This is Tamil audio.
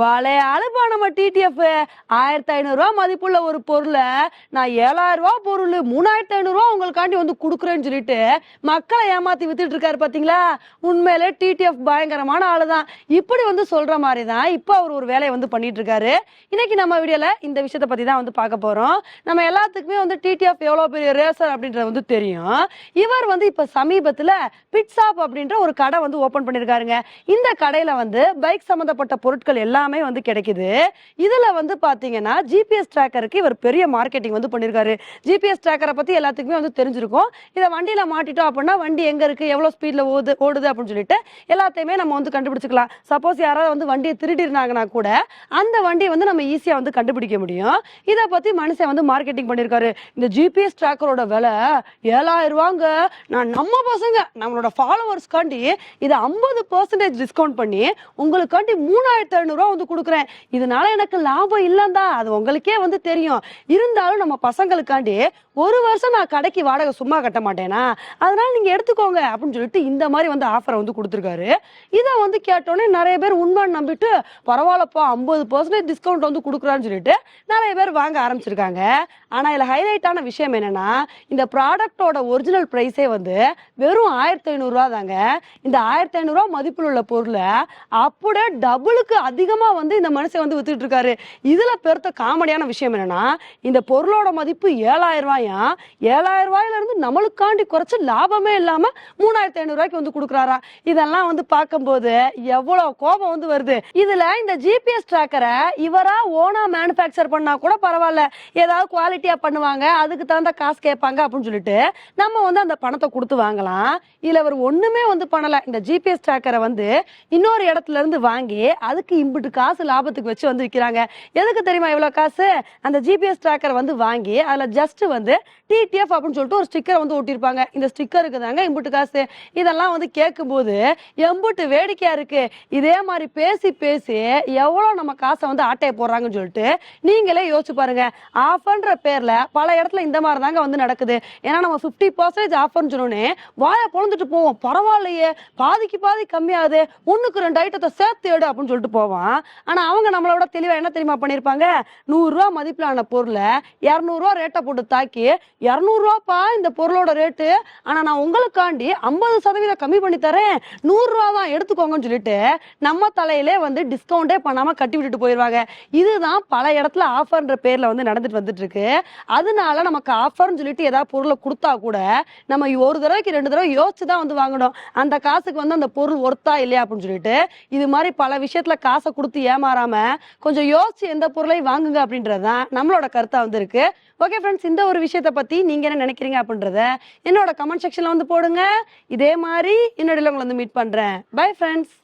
பலே அழுப்பா நம்ம டிடிஎஃப் ஆயிரத்தி ஐநூறுரூவா மதிப்புள்ள ஒரு பொருளை நான் ஏழாயிரரூவா ரூபா பொருள் மூணாயிரத்தி ஐநூறுரூவா உங்களுக்காண்டி வந்து கொடுக்குறேன்னு சொல்லிட்டு மக்களை ஏமாற்றி வித்துட்டு இருக்காரு பார்த்தீங்களா உண்மையிலே டிடிஎஃப் பயங்கரமான ஆள் தான் இப்படி வந்து சொல்கிற மாதிரி தான் இப்போ அவர் ஒரு வேலையை வந்து பண்ணிட்டு இருக்காரு. இன்னைக்கு நம்ம வீடியோவில் இந்த விஷயத்தை பற்றி தான் வந்து பார்க்க போகிறோம் நம்ம எல்லாத்துக்குமே வந்து டிடிஎஃப் எவ்வளோ பெரிய ரேசர் அப்படின்றது வந்து தெரியும். இவர் வந்து இப்போ சமீபத்தில் பிட்சாப் அப்படின்ற ஒரு கடை வந்து ஓப்பன் பண்ணியிருக்காருங்க இந்த கடையில் வந்து பைக் சம்மந்தப்பட்ட பொருட்கள் எல்லாம் எல்லாமே வந்து கிடைக்குது. இதில் வந்து பார்த்தீங்கன்னா ஜிபிஎஸ் ட்ராக்கருக்கு இவர் பெரிய மார்க்கெட்டிங் வந்து பண்ணியிருக்காரு ஜிபிஎஸ் ட்ராக்கரை பற்றி எல்லாத்துக்குமே வந்து தெரிஞ்சிருக்கும். இதை வண்டியில் மாட்டிட்டோம் அப்படின்னா வண்டி எங்கே இருக்குது எவ்வளோ ஸ்பீடில் ஓடுது ஓடுது அப்படின்னு சொல்லிட்டு எல்லாத்தையுமே நம்ம வந்து கண்டுபிடிச்சிக்கலாம். சப்போஸ் யாராவது வந்து வண்டியை திருடிருந்தாங்கன்னா கூட அந்த வண்டியை வந்து நம்ம ஈஸியாக வந்து கண்டுபிடிக்க முடியும். இதை பற்றி மனுஷன் வந்து மார்க்கெட்டிங் பண்ணியிருக்காரு இந்த ஜிபிஎஸ் ட்ராக்கரோட விலை ஏழாயிரம் ரூபாங்க நான் நம்ம பசங்க நம்மளோட ஃபாலோவர்ஸ்க்காண்டி இதை ஐம்பது பர்சன்டேஜ் டிஸ்கவுண்ட் பண்ணி உங்களுக்காண்டி மூணாயிரத்தி ஐநூறுரூவா வந்து கொடுக்குறேன். இதனால எனக்கு லாபம் இல்லைந்தா அது உங்களுக்கே வந்து தெரியும். இருந்தாலும் நம்ம பசங்களுக்காண்டி ஒரு வருஷம் நான் கடைக்கு வாடகை சும்மா கட்ட மாட்டேனா? அதனால நீங்க எடுத்துக்கோங்க அப்படின்னு சொல்லிட்டு இந்த மாதிரி வந்து ஆஃபரை வந்து கொடுத்துருக்காரு. இதை வந்து கேட்டோன்னே நிறைய பேர் உண்மைன்னு நம்பிட்டு பரவாயில்லப்பா ஐம்பது பர்சன்டேஜ் டிஸ்கவுண்ட் வந்து கொடுக்குறான்னு சொல்லிட்டு நிறைய பேர் வாங்க ஆரம்பிச்சிருக்காங்க. ஆனா இதுல ஹைலைட்டான விஷயம் என்னன்னா இந்த ப்ராடக்டோட ஒரிஜினல் ப்ரைஸே வந்து வெறும் ஆயிரத்தி ஐநூறுரூவா தாங்க. இந்த ஆயிரத்தி ஐநூறுரூவா மதிப்பில் உள்ள பொருளை அப்படியே டபுளுக்கு அதிகமாக சும்மா வந்து இந்த மனுஷன் வந்து வித்துட்டு இருக்காரு. இதுல பெருத்த காமெடியான விஷயம் என்னன்னா இந்த பொருளோட மதிப்பு ஏழாயிரம் ரூபாயா? ஏழாயிரம் ரூபாயில இருந்து நம்மளுக்காண்டி குறைச்சு லாபமே இல்லாம மூணாயிரத்தி ஐநூறு ரூபாய்க்கு வந்து கொடுக்குறாரா? இதெல்லாம் வந்து பார்க்கும்போது எவ்வளவு கோபம் வந்து வருது. இதுல இந்த ஜிபிஎஸ் ட்ராக்கரை இவரா ஓனா மேனுஃபேக்சர் பண்ணா கூட பரவாயில்ல. ஏதாவது குவாலிட்டியா பண்ணுவாங்க அதுக்கு தகுந்த காசு கேட்பாங்க அப்படின்னு சொல்லிட்டு நம்ம வந்து அந்த பணத்தை கொடுத்து வாங்கலாம். இதுல அவர் ஒண்ணுமே வந்து பண்ணல. இந்த ஜிபிஎஸ் ட்ராக்கரை வந்து இன்னொரு இடத்துல இருந்து வாங்கி அதுக்கு இம்புட்டு காசு லாபத்துக்கு வச்சு வந்து விற்கிறாங்க எதுக்கு தெரியுமா இவ்வளோ காசு? அந்த ஜிபிஎஸ் ட்ராக்கரை வந்து வாங்கி அதில் ஜஸ்ட் வந்து டிடிஎஃப் அப்படின்னு சொல்லிட்டு ஒரு ஸ்டிக்கரை வந்து ஒட்டியிருப்பாங்க. இந்த ஸ்டிக்கருக்கு தாங்க இம்புட்டு காசு. இதெல்லாம் வந்து கேட்கும்போது எம்புட்டு வேடிக்கையாக இருக்குது இதே மாதிரி பேசி பேசி எவ்வளோ நம்ம காசை வந்து ஆட்டையை போடுறாங்கன்னு சொல்லிட்டு நீங்களே யோசிச்சு பாருங்க. ஆஃபர்ன்ற பேரில் பல இடத்துல இந்த மாதிரி தாங்க வந்து நடக்குது. ஏன்னா நம்ம ஃபிஃப்டி பர்சன்டேஜ் ஆஃபர்னு சொன்னோன்னே வாயை பொழுந்துட்டு போவோம். பரவாயில்லையே. பாதிக்கு பாதி கம்மியாகுது. ஒன்றுக்கு ரெண்டு ஐட்டத்தை சேர்த்து எடு அப்படின்னு சொல்லிட்டு போவான். ஆனா அவங்க நம்மளோட தெளிவா என்ன தெரியுமா பண்ணிருப்பாங்க? நூறுரூவா மதிப்பிலான பொருளை இரநூறுவா ரேட்டை போட்டு தாக்கி இரநூறுவாப்பா இந்த பொருளோட ரேட்டு ஆனா நான் உங்களுக்காண்டி ஐம்பது சதவீதம் கம்மி பண்ணி தரேன். நூறுரூவா தான் எடுத்துக்கோங்கன்னு சொல்லிட்டு நம்ம தலையிலே வந்து டிஸ்கவுண்டே பண்ணாம கட்டி விட்டுட்டு போயிடுவாங்க இதுதான் பல இடத்துல ஆஃபர்ன்ற பேர்ல வந்து நடந்துட்டு வந்துட்டு இருக்கு அதனால நமக்கு ஆஃபர்னு சொல்லிட்டு ஏதாவது பொருளை கொடுத்தா கூட நம்ம ஒரு தடவைக்கு ரெண்டு தடவை யோசிச்சு தான் வந்து வாங்கணும். அந்த காசுக்கு வந்து அந்த பொருள் ஒர்த்தா இல்லையா அப்படின்னு சொல்லிட்டு இது மாதிரி பல விஷயத்துல காசை கொடுத்து ஏமாறாம கொஞ்சம் யோசிச்சு எந்த பொருளை வாங்குங்க அப்படின்றது தான் நம்மளோட கருத்தா வந்து இருக்கு ஓகே ஃப்ரெண்ட்ஸ் இந்த ஒரு விஷயத்த பத்தி நீங்க என்ன நினைக்கிறீங்க அப்படின்றத என்னோட கமெண்ட் செக்ஷன்ல வந்து போடுங்க. இதே மாதிரி என்னோட உங்களை வந்து மீட் பண்றேன். Bye friends